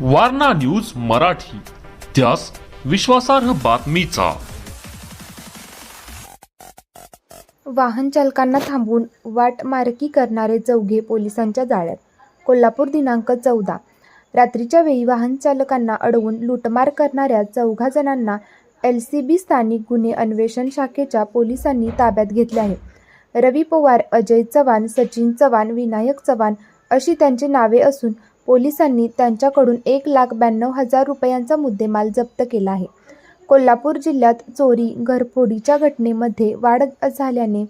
Warna news Marathi. त्यास विश्वासार्ह बातमीचा. वाहन चालकांना थांबवून वाटमारकी करणारे चौघे पोलिसांच्या जाळ्यात. कोल्हापूर दिनांक चौदा. रात्रीच्या वेळी वाहन चालकांना अडवून लूटमार करणाऱ्या चौघा जणांना एल सी बी स्थानिक गुन्हे अन्वेषण शाखेच्या पोलिसांनी ताब्यात घेतले आहे. रवी पवार अजय चव्हाण सचिन चव्हाण विनायक चव्हाण अशी त्यांची नावे असून पोलिसांनी त्यांच्याकडून एक लाख ब्याण्णव हजार रुपयांचा मुद्देमाल जप्त केला आहे. कोल्हापूर जिल्ह्यात चोरी घरफोडीच्या घटनेमध्ये वाढ झाल्याने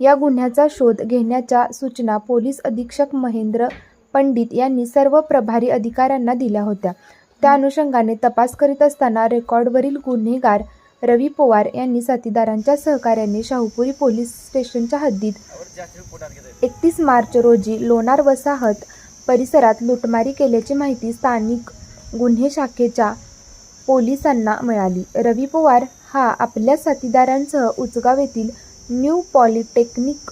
या गुन्ह्याचा शोध घेण्याच्या सूचना पोलीस अधीक्षक महेंद्र पंडित यांनी सर्व प्रभारी अधिकाऱ्यांना दिल्या होत्या. त्या अनुषंगाने तपास करीत असताना रेकॉर्डवरील गुन्हेगार रवी पवार यांनी साथीदारांच्या सहकार्याने शाहूपुरी पोलीस स्टेशनच्या हद्दीत एकतीस मार्च रोजी लोणार वसाहत परिसरात लुटमारी केल्याची माहिती स्थानिक गुन्हे शाखेच्या पोलिसांना मिळाली. रवी पवार हा आपल्या साथीदारांसह उचगाव येथील न्यू पॉलिटेक्निक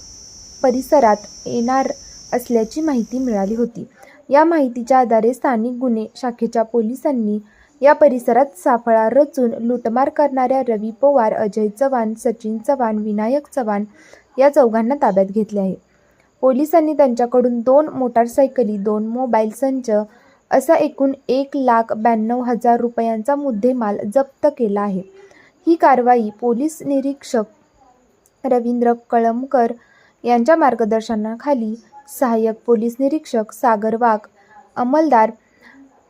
परिसरात येणार असल्याची माहिती मिळाली होती. या माहितीच्या आधारे स्थानिक गुन्हे शाखेच्या पोलिसांनी या परिसरात सापळा रचून लुटमार करणाऱ्या रवी पवार अजय चव्हाण सचिन चव्हाण विनायक चव्हाण या चौघांना ताब्यात घेतले आहे. पोलिसांनी त्यांच्याकडून दोन मोटारसायकली दोन मोबाईल संच असा एकूण एक लाख ब्याण्णव हजार रुपयांचा मुद्देमाल जप्त केला आहे. ही कारवाई पोलीस निरीक्षक रवींद्र कळमकर यांच्या मार्गदर्शनाखाली सहाय्यक पोलीस निरीक्षक सागर वाघ अंमलदार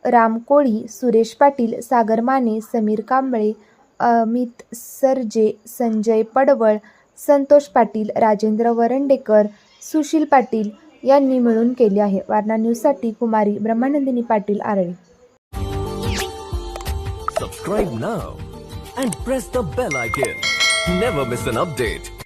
राम कोळी सुरेश पाटील सागर माने समीर कांबळे अमित सरजे संजय पडवळ संतोष पाटील राजेंद्र वरंडेकर सुशील पाटील यांनी मिळून केली आहे. वारणा न्यूजसाठी कुमारी Brahmanandini Patil Arali subscribe now and press the bell icon never miss an update